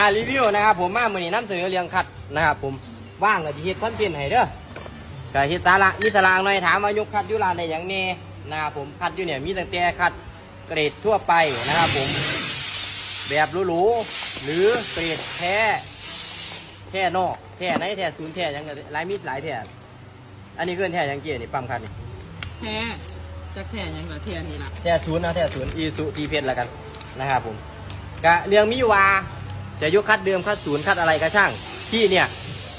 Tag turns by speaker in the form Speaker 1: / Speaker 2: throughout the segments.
Speaker 1: อ่ารีวิวนะครับผมมามือนี้น้ำเสนอเรื่องคัดนะครับผมว่างกับที่เฮ็ดคอนเทนต์ให้เด้อก็เฮ็ดตาละมีตารางหน่อยถามว่ายกคัดอยุรานได้อย่างแน่นะครับผมคัดอยู่เนี่ยมีตั้งแต่คัดเกรดทั่วไปนะครับผมแบบหรูๆหรือเกรดแท้แท้นอกแท้ไหนแท้ศูนย์แท้หยังก็หลายมีดหลายแท้อันนี้เกินแท้หยังเกียนี่ปั๊มคัดนี่
Speaker 2: แท้จักแท้หยังกะแท้นี่ล่ะ
Speaker 1: แท้ศูนย์นะแท้ศูนย์อีสุทีเพชรละกันนะครับผมกะเรื่องมิวา จะยกคัดเดิมคัดศูนย์คัดอะไรก็ช่างที่เนี่ย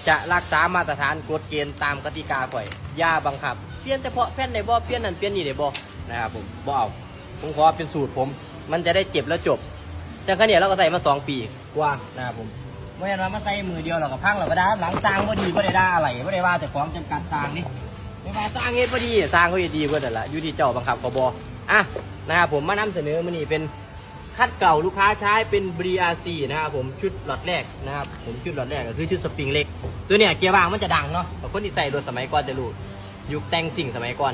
Speaker 1: จะรักษามาตรฐานกฎเกณฑ์ตามกติกาข่อยย่าบังคับ เปลี่ยนเฉพาะแผ่นไหนบ่เปลี่ยนนั่นเปลี่ยนนี่ได้บ่นะครับผมบ่เอาผมขอเป็นสูตรผม มันจะได้เจ็บแล้วจบ แต่ครั้นี้เราก็ใส่มาสองปีกว่านะครับผมไม่ใช่ว่ามาใส่มือเดียวเราก็พังเราก็ได้หลังสร้างบ่ดีบ่ได้ได่าอะไรบ่ได้ว่าแต่ของจำกัดสร้างนี่ไม่ว่าสร้างเฮ็ดพอดีสร้างเขาเฮ็ดดีเพื่อนแต่ละอยู่ที่เจ้าบังคับกบอะนะครับผมมานำเสนอมันนี่เป็น คัดเก่าลูกค้าใช้เป็น BRC นะครับผมชุดหลอดแรกนะครับผมชุดหลอดแรกก็คือชุดสปริงเล็ก ตัวเนี้ยเกียร์ว่างมันจะดังเนาะแต่คนที่ใส่รถสมัยก่อนจะรู้ยุคแต่งสิ่งสมัยก่อน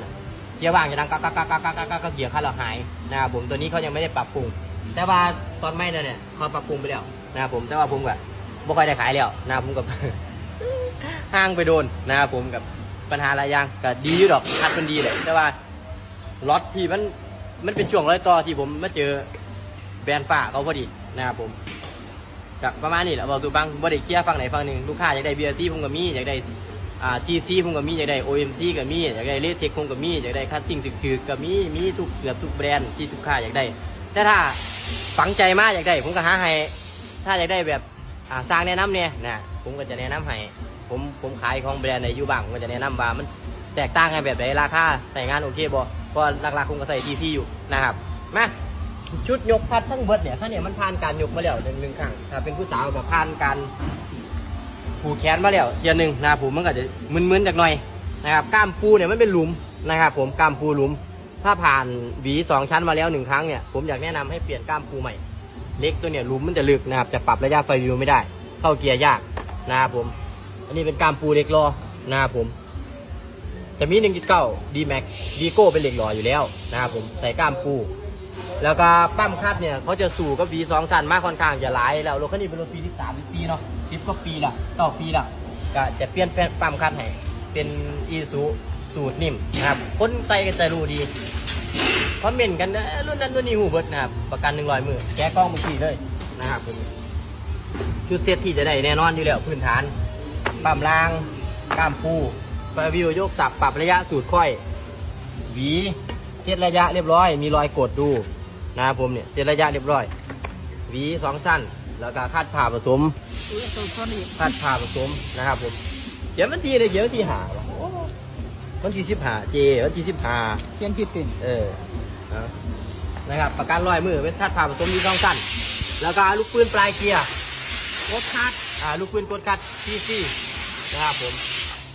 Speaker 1: เกียร์ว่างจะดังกักกักกักกักกักกักเกียร์คัดเราหายนะครับผมตัวนี้เขายังไม่ได้ปรับปรุง แต่ว่าตอนไม่เนี่ยเขาปรับปรุงไปแล้วนะครับผมแต่ว่าผมแบบไม่ค่อยได้ขายแล้วนะครับผมกับห้างไปโดนนะครับผมกับปัญหาหลายอย่างก็ดีดอกคัดมันดีเลยแต่ว่าล็อตที่มันมันเป็นช่วงรอยต่อที่ผมมาเจอ แบรนด์ฝ้าเขาพอดีนะครับผมกับประมาณนี้แหละบอกตัวบางบ่ได้เคลียร์ฝั่งไหนฝั่งหนึ่งลูกค้าอยากได้เบียร์ซีผมก็มีอยากได้อ่าทีซีผมก็มีอยากได้ OMC ก็มีอยากได้เลเทคผมก็มีอยากได้คัสซิ่งถึกๆก็มีมีทุกเกือบทุกแบรนด์ที่ลูกค้าอยากได้ แต่ถ้าฝังใจมากอยากได้ผมก็หาให้ถ้าอยากได้แบบอ่าสร้างแนะนำเนี่ยนะผมก็จะแนะนำให้ผมผมขายของแบรนด์ในยูบังมันจะแนะนำว่ามันแตกต่างกันแบบไหนราคาใส่งานโอเคบ่เพราะหลักๆผมก็ใส่ทีซีอยู่นะครับมา ชุดยกพัดทั้งเบิดเนี่ยถ้าเนี่ยมันผ่านการยกมาแล้วหนึ่งหนึ่งครั้งถ้าเป็นผู้สาวก็ผ่านการผูกแขนมาแล้วเทียหนึ่งนะผมมันก็จะมึนๆจากหน่อยนะครับกล้ามปูเนี่ยมันเป็นหลุมนะครับ ผมกล้ามปูหลุม ถ้าผ่านหวีสองชั้นมาแล้วหนึ่งครั้งเนี่ยผมอยากแนะนำให้เปลี่ยนกล้ามปูใหม่ เล็กตัวเนี่ยหลุมมันจะลึกนะครับจะปรับระยะไฟวิวไม่ได้ เข้าเกียร์ยากนะครับผม อันนี้เป็นกามปูเล็กรอนะครับผมจะมีหนึ่งจุดเก้าดีแม็กดีโก้เป็นเหล็กหล่ออยู่แล้วนะครับผมใส่กล้ามปู แล้วก็ปั้มคัดเนี่ยเขาจะสู่กับวีสองสันมากค่อนข้างจะหลายแล้วรถคันนี้เป็นรถปีที่สามปีเนาะสิบก็ปีละต่อปีละก็จะเปลี่ยนแปลงปั้มคัดให้เป็นอีซูสูตรนิ่มนะครับคนใส่ก็จะรู้ดีคอมเมนต์กันนะรุ่นนั้นรุ่นนี้หูเบิดนะครับประกันหนึ่งร้อยมือแกะกล้องมือกี้เลยนะครับผมชุดเซตที่จะได้แน่นอนอยู่แล้วพื้นฐานปั๊มล่างกล้ามปูปวิวโยกสับปรับระยะสูตรค่อย หวีเซตระยะเรียบร้อย มีรอยกดดู นะครับผมเนี่ยเซตระยะเรียบร้อยหวีสองสั้น แล้วก็คาดผ่าผสม
Speaker 2: อุ้ยตัวตัวนี้
Speaker 1: คาดผ่าผสมนะครับผมเขียนวันที่เลยเขียนวันที่หาวันที่สิบหาเจวันที่สิบหา
Speaker 2: เขียนผิดติน
Speaker 1: เออเอานะครับประกันร้อยมือเป็นคาดผ่าผสมมีสองสั้น แล้วก็ลูกปืนปลายเกียร์
Speaker 2: รถคัด
Speaker 1: อ่าลูกปืนกดคัดซีซีนะครับผม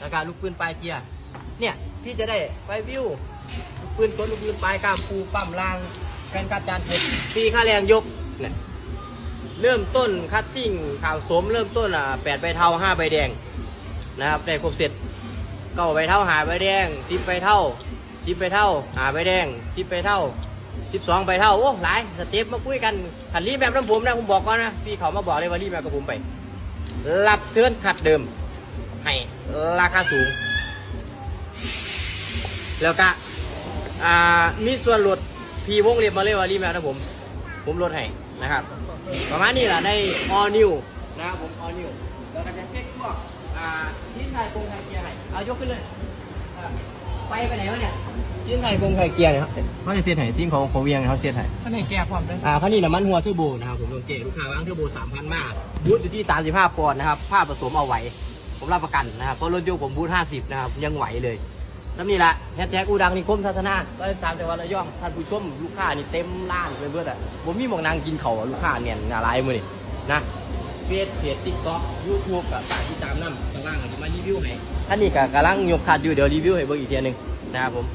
Speaker 1: แล้วก็ลูกปืนปลายเกียร์เนี่ยพี่จะได้ไฟวิวลูกปืนกดลูกปืนปลายกล้ามปูปั๊มล่าง แฟนกัดจานเสร็จฟรีค่าแรงยกเนี่ยเริ่มต้นคัดซิ่งข่าวสมเริ่มต้นอะแปดใบเทาห้าใบแดงนะครับได้ครบเสร็จเก้าใบเท่าหาใบแดงสิบใบเท่าสิบใบเท่าหาใบแดงสิบใบเท่าสิบสองใบเท่าโอ้หลายสเต็ปมาคุยกันขันรีแบบน้ำผมนะผมบอกก่อนนะพี่เขามาบอกเลยว่ารีแบบกับผมไปรับเทือนขัดเดิมให้ราคาสูง แล้วก็อ่ามีส่วนลด พีวงเรียบมาเลยว่ารีแมวนะผม ผมลดให้นะครับ ประมาณนี้แหละใน all new นะครับผม all new แล้วก็จะเช็คพวกอ่าชิ้นไทยกรงไทยเกียร์ให้เอายกขึ้นเลยอ่าไปไปไหนวะเนี่ยชิ้นไทยกรงไทยเกียร์เนี่ยเขาจะเสียให้ซิ่งของของเวียงเขาเสียให้
Speaker 2: ข้างในแก่ความเลย
Speaker 1: อ่าคันนี้น้ำมันหัวเทอร์โบนะครับผมโดนเจลูกค้าวางเทอร์โบ3,000มากบูทอยู่ที่35ปอนด์นะครับผ้าผสมเอาไหวผมรับประกันนะครับเพราะรถยกผมบูท50นะครับยังไหวเลย แล้วนี่แหละแฮชแท็กอูดังนิคมศาสนาก็ตามจังหวัดระยองท่านผู้ชมลูกค้านี่เต็มร้านเลยเพื่อนอะผมมีหมองนางกินเขาลูกค้าเนี่ยงานไรมือนี่นะเฟซเพจติ๊กต็อกยูทูบกับฝากที่ตามน้ำข้างล่างก็จะมารีวิวให้ท่านนี้กับกำลังยกขาดอยู่เดี๋ยวรีวิวให้เบิ่งอีกทีหนึงนะครับผม